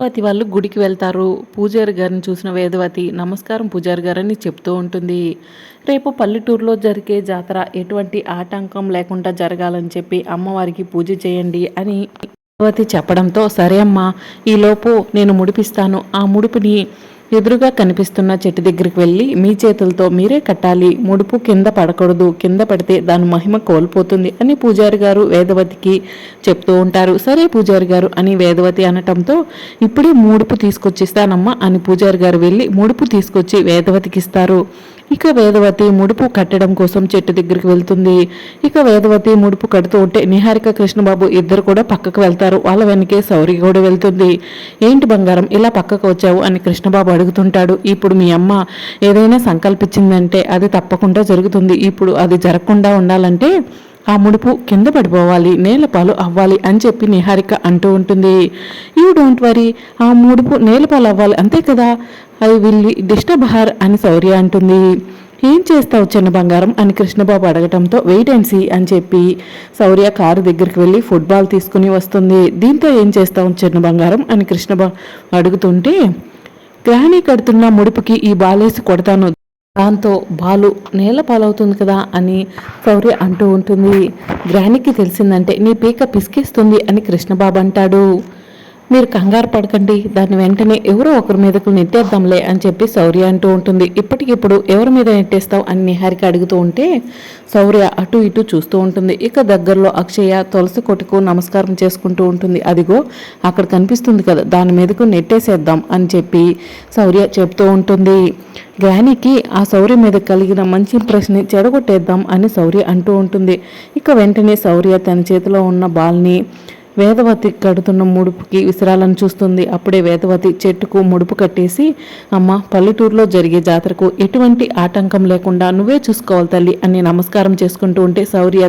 వేదవతి వాళ్ళు గుడికి వెళ్తారు. పూజారి గారిని చూసిన వేదవతి నమస్కారం పూజారి గారని చెప్తూ ఉంటుంది. రేపు పల్లెటూరులో జరిగే జాతర ఎటువంటి ఆటంకం లేకుండా జరగాలని చెప్పి అమ్మవారికి పూజ చేయండి అని వేదవతి చెప్పడంతో సరే అమ్మా ఈలోపు నేను ముడిపిస్తాను. ఆ ముడుపుని ఎదురుగా కనిపిస్తున్న చెట్టు దగ్గరికి వెళ్ళి మీ చేతులతో మీరే కట్టాలి ముడుపు కింద పడకూడదు కింద పడితే దాని మహిమ కోల్పోతుంది అని పూజారి గారు వేదవతికి చెప్తూ ఉంటారు. సరే పూజారి గారు అని వేదవతి అనటంతో ఇప్పుడే ముడుపు తీసుకొచ్చిస్తానమ్మా అని పూజారి గారు వెళ్ళి ముడుపు తీసుకొచ్చి వేదవతికి ఇస్తారు. ఇక వేదవతి ముడుపు కట్టడం కోసం చెట్టు దగ్గరికి వెళ్తుంది. ఇక వేదవతి ముడుపు కడుతూ ఉంటే నిహారిక కృష్ణబాబు ఇద్దరు కూడా పక్కకు వెళ్తారు. వాళ్ళ వెనకే సౌరి కూడా వెళ్తుంది. ఏంటి బంగారం ఇలా పక్కకు వచ్చావు అని కృష్ణబాబు అడుగుతుంటాడు. ఇప్పుడు మీ అమ్మ ఏదైనా సంకల్పించిందంటే అది తప్పకుండా జరుగుతుంది. ఇప్పుడు అది జరగకుండా ఉండాలంటే ఆ ముడుపు కింద పడిపోవాలి నేలపాలు అవ్వాలి అని చెప్పి నిహారిక అంటూ ఉంటుంది. యూ డోంట్ వరీ ఆ ముడుపు నేలపాలు అవ్వాలి అంతే కదా. ఐ విల్ డిస్టర్బ్ హర్ అని శౌర్య అంటుంది. ఏం చేస్తావు చిన్న బంగారం? అని కృష్ణబాబు అడగటంతో వెయిట్ అండ్ సీ అని చెప్పి శౌర్య కారు దగ్గరికి వెళ్ళి ఫుట్బాల్ తీసుకుని వస్తుంది. దీంతో ఏం చేస్తావు చిన్న బంగారం? అని కృష్ణబాబు అడుగుతుంటే గ్రహణి కడుతున్న ముడుపుకి ఈ బాలేసి కొడతాను. దాంతో బాలు నేల పాలవుతుంది కదా అని శౌర్య అంటూ ఉంటుంది. గ్రానికి తెలిసిందంటే నీ పీక పిసికేస్తుంది అని కృష్ణబాబు అంటాడు. మీరు కంగారు పడకండి దాన్ని వెంటనే ఎవరో ఒకరి మీదకు నెట్టేద్దాంలే అని చెప్పి శౌర్య అంటూ ఉంటుంది. ఇప్పటికిప్పుడు ఎవరి మీద నెట్టేస్తావు అని నిహారిక అడుగుతూ ఉంటే శౌర్య అటు ఇటు చూస్తూ ఉంటుంది. ఇక దగ్గరలో అక్షయ తులసి కొట్టుకు నమస్కారం చేసుకుంటూ ఉంటుంది. అదిగో అక్కడ కనిపిస్తుంది కదా దాని మీదకు నెట్టేసేద్దాం అని చెప్పి శౌర్య చెప్తూ ఉంటుంది. గ్యానికి ఆ శౌర్య మీద కలిగిన మంచి ఇంప్రెషన్ని చెడగొట్టేద్దాం అని శౌర్య అంటూ ఉంటుంది. ఇక వెంటనే శౌర్య తన చేతిలో ఉన్న బాల్ని వేదవతి కడుతున్న ముడుపుకి విసిరాలని చూస్తుంది. అప్పుడే వేదవతి చెట్టుకు ముడుపు కట్టేసి అమ్మ పల్లెటూరులో జరిగే జాతరకు ఎటువంటి ఆటంకం లేకుండా నువ్వే చూసుకోవాలి తల్లి అని నమస్కారం చేసుకుంటూ ఉంటే శౌర్య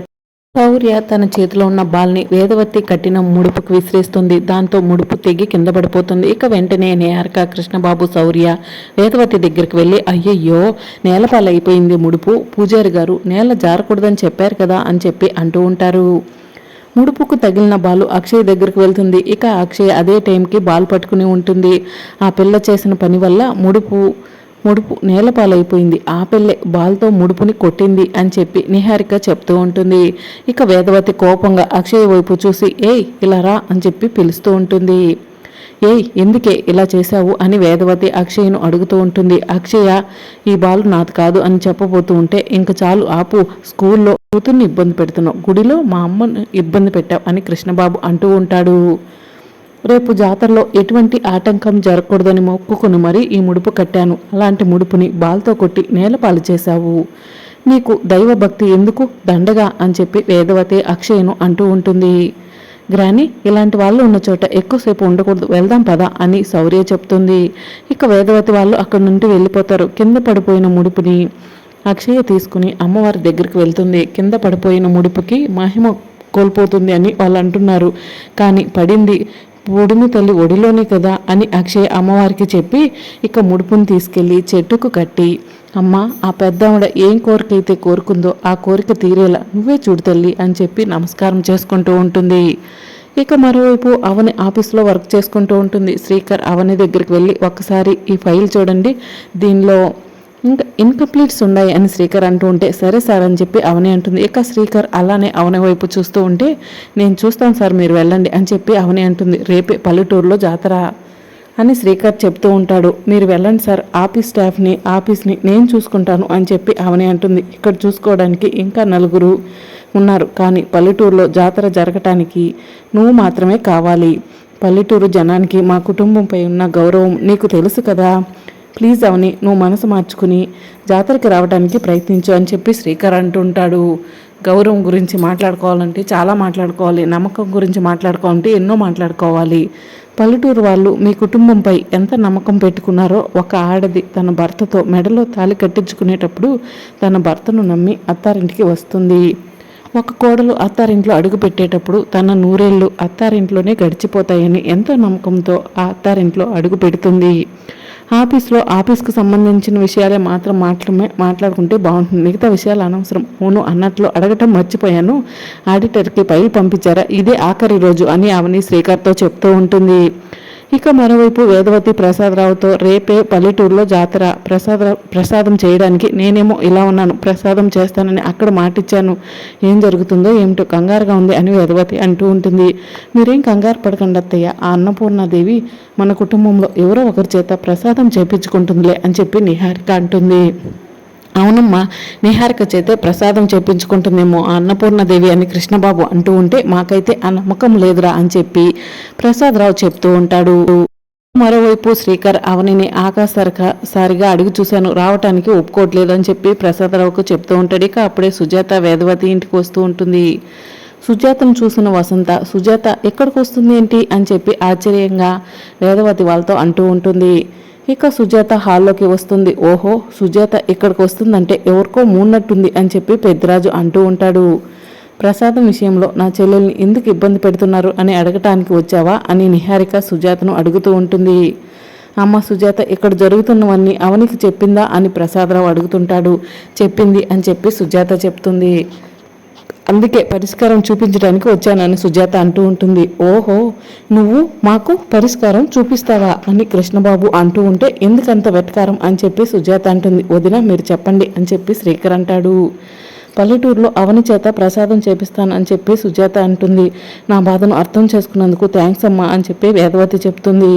శౌర్య తన చేతిలో ఉన్న బాల్ని వేదవతి కట్టిన ముడుపుకు విసిరేస్తుంది. దాంతో ముడుపు తెగి కింద పడిపోతుంది. ఇక వెంటనే నేహారిక కృష్ణబాబు శౌర్య వేదవతి దగ్గరికి వెళ్ళి అయ్యయ్యో నేలపాలైపోయింది ముడుపు. పూజారి గారు నేల జారకూడదని చెప్పారు కదా అని చెప్పి అంటూ ఉంటారు. ముడుపుకు తగిలిన బాలు అక్షయ్ దగ్గరికి వెళ్తుంది. ఇక అక్షయ్ అదే టైంకి బాల్ పట్టుకుని ఉంటుంది. ఆ పిల్ల చేసిన పని వల్ల ముడుపు ముడుపు నేలపాలైపోయింది. ఆ పిల్లే బాల్తో ముడుపుని కొట్టింది అని చెప్పి నిహారిక చెప్తూ ఉంటుంది. ఇక వేదవతి కోపంగా అక్షయ్ వైపు చూసి ఏయ్ ఇలా రా అని చెప్పి పిలుస్తూ ఉంటుంది. ఏయ్ ఎందుకే ఇలా చేశావు? అని వేదవతి అక్షయ్ను అడుగుతూ ఉంటుంది. అక్షయ ఈ బాలు నాది కాదు అని చెప్పబోతూ ఉంటే ఇంక చాలు ఆపు స్కూల్లో కూతుర్ని ఇబ్బంది పెడుతున్నావు. గుడిలో మా అమ్మను ఇబ్బంది పెట్టావు అని కృష్ణబాబు అంటూ ఉంటాడు. రేపు జాతరలో ఎటువంటి ఆటంకం జరగకూడదని మొక్కుకుని మరీ ఈ ముడుపు కట్టాను. అలాంటి ముడుపుని బాల్తో కొట్టి నేలపాలు చేశావు. నీకు దైవభక్తి ఎందుకు? దండగా అని చెప్పి వేదవతి అక్షయను అంటూ ఉంటుంది. గ్రాని ఇలాంటి వాళ్ళు ఉన్న చోట ఎక్కువసేపు ఉండకూడదు. వెళ్దాం పదా అని శౌర్య చెప్తుంది. ఇక వేదవతి వాళ్ళు అక్కడి నుండి వెళ్ళిపోతారు. కింద పడిపోయిన ముడుపుని అక్షయ తీసుకుని అమ్మవారి దగ్గరికి వెళ్తుంది. కింద పడిపోయిన ముడుపుకి మహిమ కోల్పోతుంది అని వాళ్ళు అంటున్నారు. కానీ పడింది ఒడిమి తల్లి ఒడిలోనే కదా అని అక్షయ్ అమ్మవారికి చెప్పి ఇక ముడుపుని తీసుకెళ్ళి చెట్టుకు కట్టి అమ్మ ఆ పెద్దవిడ ఏం కోరిక అయితే కోరుకుందో ఆ కోరిక తీరేలా నువ్వే చూడు తల్లి అని చెప్పి నమస్కారం చేసుకుంటూ ఉంటుంది. ఇక మరోవైపు అవని ఆఫీస్లో వర్క్ చేసుకుంటూ ఉంటుంది. శ్రీకర్ అవని దగ్గరికి వెళ్ళి ఒక్కసారి ఈ ఫైల్ చూడండి. దీనిలో ఇంకా ఇన్కంప్లీట్స్ ఉన్నాయి అని శ్రీకర్ అంటూ ఉంటే సరే సార్ అని చెప్పి అవని అంటుంది. ఇక శ్రీకర్ అలానే అవని వైపు చూస్తూ ఉంటే నేను చూస్తాను సార్ మీరు వెళ్ళండి అని చెప్పి అవని అంటుంది. రేపే పల్లెటూరులో జాతర అని శ్రీకర్ చెప్తూ ఉంటాడు. మీరు వెళ్ళండి సార్ ఆఫీస్ స్టాఫ్ని ఆఫీస్ని నేను చూసుకుంటాను అని చెప్పి అవని అంటుంది. ఇక్కడ చూసుకోవడానికి ఇంకా నలుగురు ఉన్నారు. కానీ పల్లెటూరులో జాతర జరగటానికి నువ్వు మాత్రమే కావాలి. పల్లెటూరు జనానికి మా కుటుంబంపై ఉన్న గౌరవం నీకు తెలుసు కదా. ప్లీజ్ అవని నువ్వు మనసు మార్చుకుని జాతరకి రావడానికి ప్రయత్నించు అని చెప్పి శ్రీకర్ అంటుంటాడు గౌరవం గురించి మాట్లాడుకోవాలంటే చాలా మాట్లాడుకోవాలి. నమ్మకం గురించి మాట్లాడుకోవాలంటే ఎన్నో మాట్లాడుకోవాలి. పల్లెటూరు వాళ్ళు మీ కుటుంబంపై ఎంత నమ్మకం పెట్టుకున్నారో ఒక ఆడది తన భర్తతో మెడలో తాలి కట్టించుకునేటప్పుడు తన భర్తను నమ్మి అత్తారింటికి వస్తుంది. ఒక కోడలు అత్తారింట్లో అడుగు పెట్టేటప్పుడు తన నూరేళ్ళు అత్తారింట్లోనే గడిచిపోతాయని ఎంతో నమ్మకంతో ఆ అత్తారింట్లో అడుగు పెడుతుంది. ఆఫీస్లో ఆఫీస్కి సంబంధించిన విషయాలే మాత్రం మాట్లాడమే మాట్లాడుకుంటే బాగుంటుంది. మిగతా విషయాలు అనవసరం. అవును అన్నట్లు అడగటం మర్చిపోయాను. ఆడిటర్కి ఫైల్ పంపించారా? ఇదే ఆఖరి రోజు అని అవని శ్రీకర్తో చెప్తూ ఉంటుంది. ఇక మరోవైపు వేదవతి ప్రసాదరావుతో రేపే పల్లెటూరులో జాతర ప్రసాద ప్రసాదం చేయడానికి నేనేమో ఇలా ఉన్నాను ప్రసాదం చేస్తానని అక్కడ మాటిచ్చాను. ఏం జరుగుతుందో ఏమిటో కంగారుగా ఉంది అని వేదవతి అంటూ ఉంటుంది. మీరేం కంగారు పడకండి అత్తయ్య ఆ అన్నపూర్ణాదేవి మన కుటుంబంలో ఎవరో ఒకరి చేత ప్రసాదం చేపించుకుంటుందిలే అని చెప్పి నిహారిక అంటుంది. అవునమ్మా నిహారిక చేతే ప్రసాదం చేపించుకుంటుందేమో ఆ అన్నపూర్ణదేవి అని కృష్ణబాబు అంటూ ఉంటే మాకైతే ఆ నమ్మకం లేదురా అని చెప్పి ప్రసాదరావు చెప్తూ ఉంటాడు. మరోవైపు శ్రీకర్ అవనిని ఆకాశరక సారిగా అడిగి చూశాను. రావటానికి ఒప్పుకోవట్లేదు అని చెప్పి ప్రసాదరావుకు చెప్తూ ఉంటాడు. ఇక అప్పుడే సుజాత వేదవతి ఇంటికి వస్తూ ఉంటుంది. సుజాతను చూసిన వసంత సుజాత ఎక్కడికి వస్తుంది ఏంటి? అని చెప్పి ఆశ్చర్యంగా వేదవతి వాళ్ళతో అంటూ ఉంటుంది. ఇక సుజాత హాల్లోకి వస్తుంది. ఓహో సుజాత ఇక్కడికి వస్తుందంటే ఎవరికో మూన్నట్టుంది అని చెప్పి పెద్దరాజు అంటూ ఉంటాడు. ప్రసాదం విషయంలో నా చెల్లెల్ని ఎందుకు ఇబ్బంది పెడుతున్నారు అని అడగటానికి వచ్చావా అని నిహారిక సుజాతను అడుగుతూ ఉంటుంది. అమ్మ సుజాత ఇక్కడ జరుగుతున్నవన్నీ అవనికి చెప్పిందా అని ప్రసాదరావు అడుగుతుంటాడు. చెప్పింది అని చెప్పి సుజాత చెప్తుంది. అందుకే పరిష్కారం చూపించడానికి వచ్చానని సుజాత అంటూ ఉంటుంది. ఓహో నువ్వు మాకు పరిష్కారం చూపిస్తావా అని కృష్ణబాబు అంటూ ఉంటే ఎందుకంత వెటకారం అని చెప్పి సుజాత అంటుంది. వదిన మీరు చెప్పండి అని చెప్పి శ్రీకర్ అంటాడు. పల్లెటూరులో అవని చేత ప్రసాదం చేపిస్తాను అని చెప్పి సుజాత అంటుంది. నా బాధను అర్థం చేసుకున్నందుకు థ్యాంక్స్ అమ్మా అని చెప్పి వేదవతి చెప్తుంది.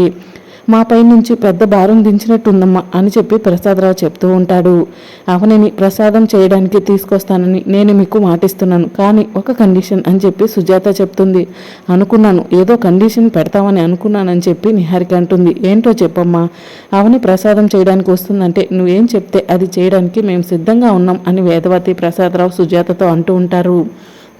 మా పై నుంచి పెద్ద భారం దించినట్టుందమ్మా అని చెప్పి ప్రసాదరావు చెప్తూ ఉంటాడు. అవనిని ప్రసాదం చేయడానికి తీసుకొస్తానని నేను మీకు మాటిస్తున్నాను. కానీ ఒక కండిషన్ అని చెప్పి సుజాత చెప్తుంది. అనుకున్నాను. ఏదో కండిషన్ పెడతామని అనుకున్నానని చెప్పి నిహారిక అంటుంది. ఏంటో చెప్పమ్మా? అవని ప్రసాదం చేయడానికి వస్తుందంటే నువ్వేం చెప్తే అది చేయడానికి మేము సిద్ధంగా ఉన్నాం అని వేదవతి ప్రసాదరావు సుజాతతో అంటూ ఉంటారు.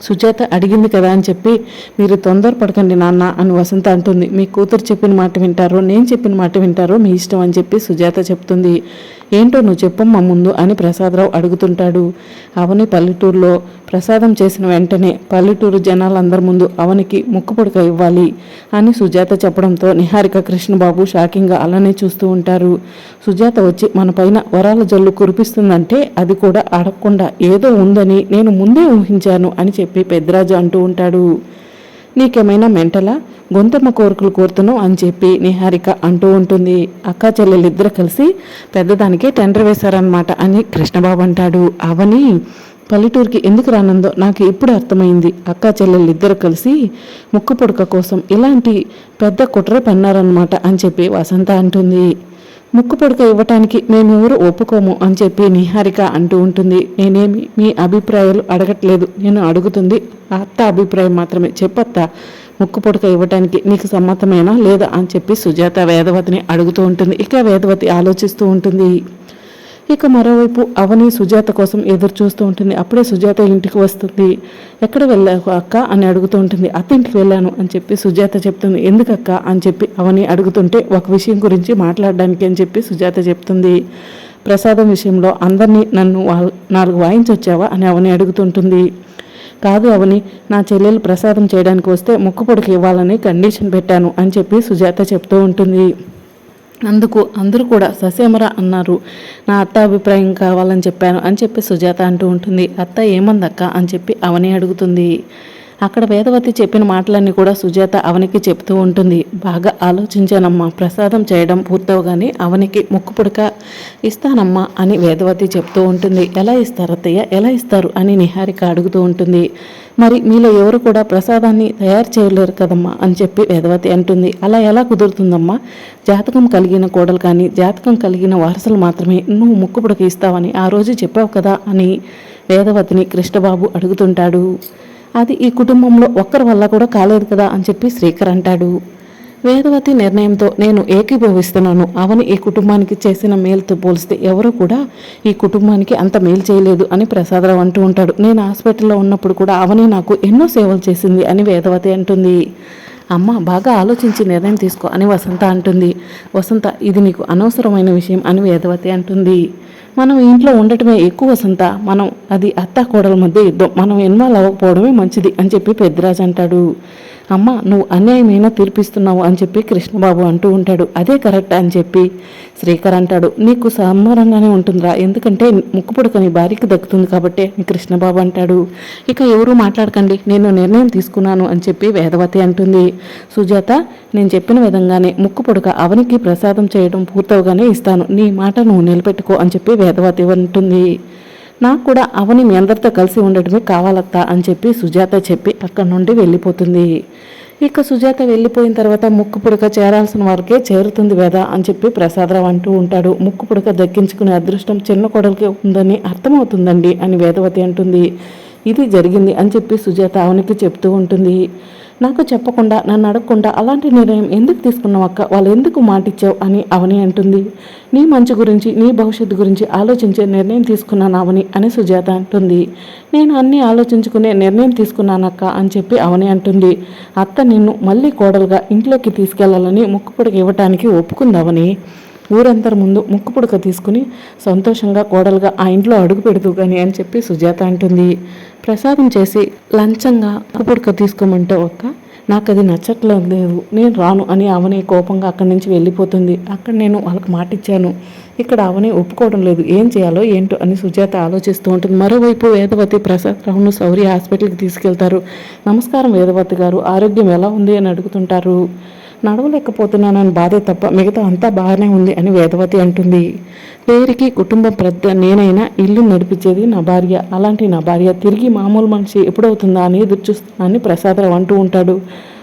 సుజాత అడిగింది కదా అని చెప్పి మీరు తొందరపడకండి నాన్న అని వసంత అంటుంది. మీ కూతురు చెప్పిన మాట వింటారో నేను చెప్పిన మాట వింటారో మీ ఇష్టం అని చెప్పి సుజాత చెప్తుంది. ఏంటో నువ్వు చెప్పమ్మా ముందు అని ప్రసాదరావు అడుగుతుంటాడు. అవని పల్లెటూరులో ప్రసాదం చేసిన వెంటనే పల్లెటూరు జనాలందరి ముందు అవనికి ముక్కుపుడక ఇవ్వాలి అని సుజాత చెప్పడంతో నిహారిక కృష్ణబాబు షాకింగ్గా అలానే చూస్తూ ఉంటారు. సుజాత వచ్చి మన పైన వరాల జల్లు కురిపిస్తుందంటే అది కూడా అడగకుండా ఏదో ఉందని నేను ముందే ఊహించాను అని చెప్పి పెద్దరాజు అంటూ ఉంటాడు. నీకేమైనా మెంటలా? గొంతమ్మ కోరికలు కోరుతున్నావు అని చెప్పి నిహారిక అంటూ ఉంటుంది. అక్క చెల్లెలిద్దరు కలిసి పెద్దదానికి టెండర్ వేశారనమాట అని కృష్ణబాబు అంటాడు. అవని పల్లెటూరికి ఎందుకు రానందో నాకు ఇప్పుడు అర్థమైంది. అక్క చెల్లెళ్ళిద్దరు కలిసి ముక్కు పొడక కోసం ఇలాంటి పెద్ద కుట్ర పన్నారనమాట అని చెప్పి వసంత అంటుంది. ముక్కు పొడక ఇవ్వటానికి మేమెవరు ఒప్పుకోము అని చెప్పి నిహారిక అంటూ ఉంటుంది. నేనేమి మీ అభిప్రాయాలు అడగట్లేదు. నేను అడుగుతుంది అత్త అభిప్రాయం మాత్రమే. చెప్పత్త ముక్కు పొడక ఇవ్వటానికి నీకు సమ్మతమేనా లేదా అని చెప్పి సుజాత వేదవతిని అడుగుతూ ఉంటుంది. ఇక వేదవతి ఆలోచిస్తూ ఉంటుంది ఇక మరోవైపు అవని సుజాత కోసం ఎదురు చూస్తూ ఉంటుంది. అప్పుడే సుజాత ఇంటికి వస్తుంది. ఎక్కడ వెళ్ళావు అక్క? అని అడుగుతూ ఉంటుంది. అత్త ఇంటికి వెళ్ళాను అని చెప్పి సుజాత చెప్తుంది. ఎందుకక్క? అని చెప్పి అవని అడుగుతుంటే ఒక విషయం గురించి మాట్లాడడానికి అని చెప్పి సుజాత చెప్తుంది. ప్రసాదం విషయంలో అందరినీ నన్ను నాలుగు వాయించొచ్చావా? అని అవని అడుగుతుంటుంది. కాదు అవని నా చెల్లెలు ప్రసాదం చేయడానికి వస్తే ముక్కు పొడికి ఇవ్వాలని కండిషన్ పెట్టాను అని చెప్పి సుజాత చెప్తూ ఉంటుంది. అందుకు అందరూ కూడా ససేమరా అన్నారు. నా అత్త అభిప్రాయం కావాలని చెప్పాను అని చెప్పి సుజాత అంటూ ఉంటుంది. అత్త ఏమందక్క అని చెప్పి అవని అడుగుతుంది. అక్కడ వేదవతి చెప్పిన మాటలన్నీ కూడా సుజాత అవనికి చెప్తూ ఉంటుంది. బాగా ఆలోచించానమ్మా. ప్రసాదం చేయడం పూర్తవగానే అవనికి ముక్కు పుడక ఇస్తానమ్మా అని వేదవతి చెప్తూ ఉంటుంది. ఎలా ఇస్తారు అత్తయ్య? ఎలా ఇస్తారు? అని నిహారిక అడుగుతూ ఉంటుంది. మరి మీలో ఎవరు కూడా ప్రసాదాన్ని తయారు చేయలేరు కదమ్మా అని చెప్పి వేదవతి అంటుంది. అలా ఎలా కుదురుతుందమ్మా? జాతకం కలిగిన కోడలు కానీ జాతకం కలిగిన వారసులు మాత్రమే నువ్వు ముక్కుపుడకి ఇస్తావని ఆ రోజు చెప్పావు కదా అని వేదవతిని కృష్ణబాబు అడుగుతుంటాడు. అది ఈ కుటుంబంలో ఒక్కరి వల్ల కూడా కాలేదు కదా అని చెప్పి శ్రీకర్ అంటాడు. వేదవతి నిర్ణయంతో నేను ఏకీభవిస్తున్నాను. అవని ఈ కుటుంబానికి చేసిన మేలుతో పోలిస్తే ఎవరు కూడా ఈ కుటుంబానికి అంత మేలు చేయలేదు అని ప్రసాదరావు అంటూ ఉంటాడు. నేను హాస్పిటల్లో ఉన్నప్పుడు కూడా అవని నాకు ఎన్నో సేవలు చేసింది అని వేదవతి అంటుంది. అమ్మ బాగా ఆలోచించి నిర్ణయం తీసుకో అని వసంత అంటుంది. వసంత ఇది నీకు అనవసరమైన విషయం అని వేదవతి అంటుంది. మనం ఇంట్లో ఉండటమే ఎక్కువ వసంత. మనం అది అత్త కోడల మధ్య యుద్ధం. మనం ఇన్వాల్వ్ అవ్వకపోవడమే మంచిది అని చెప్పి పెద్దరాజు అంటాడు. అమ్మ నువ్వు అన్యాయమైన తీర్పిస్తున్నావు అని చెప్పి కృష్ణబాబు అంటూ ఉంటాడు. అదే కరెక్ట్ అని చెప్పి శ్రీకర్ అంటాడు. నీకు సంబరంగానే ఉంటుందిరా. ఎందుకంటే ముక్కు పుడక నీ భార్యకి దక్కుతుంది కాబట్టి అని కృష్ణబాబు అంటాడు. ఇక ఎవరు మాట్లాడకండి. నేను నిర్ణయం తీసుకున్నాను అని చెప్పి వేదవతి అంటుంది. సుజాత నేను చెప్పిన విధంగానే ముక్కు పుడక అవనికి ప్రసాదం చేయడం పూర్తవగానే ఇస్తాను. నీ మాట నువ్వు నిలబెట్టుకో అని చెప్పి వేదవతి అంటుంది. నాకు కూడా అవని మీ అందరితో కలిసి ఉండటమే కావాలత్తా అని చెప్పి సుజాత చెప్పి అక్కడి నుండి వెళ్ళిపోతుంది. ఇక సుజాత వెళ్ళిపోయిన తర్వాత ముక్కు పుడక చేరాల్సిన వారికే చేరుతుంది వేదా అని చెప్పి ప్రసాదరావు అంటూ ఉంటాడు. ముక్కు పుడక దక్కించుకునే అదృష్టం చిన్న కొడలికి ఉందని అర్థమవుతుందండి అని వేదవతి అంటుంది. ఇది జరిగింది అని చెప్పి సుజాత అవనికి చెప్తూ ఉంటుంది. నాకు చెప్పకుండా నన్ను అడగకుండా అలాంటి నిర్ణయం ఎందుకు తీసుకున్నావు అక్క? వాళ్ళు ఎందుకు మాటిచ్చావు అని అవని అంటుంది. నీ మంచి గురించి నీ భవిష్యత్తు గురించి ఆలోచించే నిర్ణయం తీసుకున్నాను అవని అని సుజాత అంటుంది. నేను అన్నీ ఆలోచించుకునే నిర్ణయం తీసుకున్నానక్క అని చెప్పి అవని అంటుంది. అత్త నిన్ను మళ్ళీ కోడలుగా ఇంట్లోకి తీసుకెళ్ళాలని ముక్కుపుడికి ఇవ్వటానికి ఒప్పుకుందావని ఊరందరి ముందు ముక్కు పుడక తీసుకుని సంతోషంగా కోడలుగా ఆ ఇంట్లో అడుగు పెడుతూ కానీ అని చెప్పి సుజాత అంటుంది. ప్రసాదం చేసి లంచంగా ముక్కు పుడక తీసుకోమంటే ఒక్క నాకు అది నచ్చట్లేదు లేదు నేను రాను అని అవని కోపంగా అక్కడి నుంచి వెళ్ళిపోతుంది. అక్కడ నేను వాళ్ళకి మాట ఇచ్చాను ఇక్కడ అవని ఒప్పుకోవడం లేదు ఏం చేయాలో ఏంటో అని సుజాత ఆలోచిస్తూ ఉంటుంది. మరోవైపు వేదవతి ప్రసాద్ రావును సౌర్య హాస్పిటల్కి తీసుకెళ్తారు. నమస్కారం వేదవతి గారు ఆరోగ్యం ఎలా ఉంది అని అడుగుతుంటారు. నడవలేకపోతున్నానని బాధే తప్ప మిగతా అంతా బాగానే ఉంది అని వేదవతి అంటుంది. పేరుకి కుటుంబం పెద్ద నేనైనా ఇల్లు నడిపించేది నా భార్య. అలాంటి నా భార్య తిరిగి మామూలు మనిషి ఎప్పుడవుతుందా అని ఎదురు చూస్తున్నానని ప్రసాదరావు అంటూ ఉంటాడు.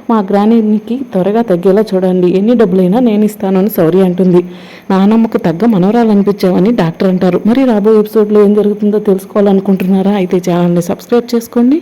మా గ్రానికి త్వరగా తగ్గేలా చూడండి. ఎన్ని డబ్బులైనా నేను ఇస్తాను అని సౌరి అంటుంది. నానమ్మకు తగ్గ మనవరాలు అనిపించావని డాక్టర్ అంటారు. మరి రాబోయే ఎపిసోడ్లో ఏం జరుగుతుందో తెలుసుకోవాలనుకుంటున్నారా? అయితే ఛానల్ని సబ్స్క్రైబ్ చేసుకోండి.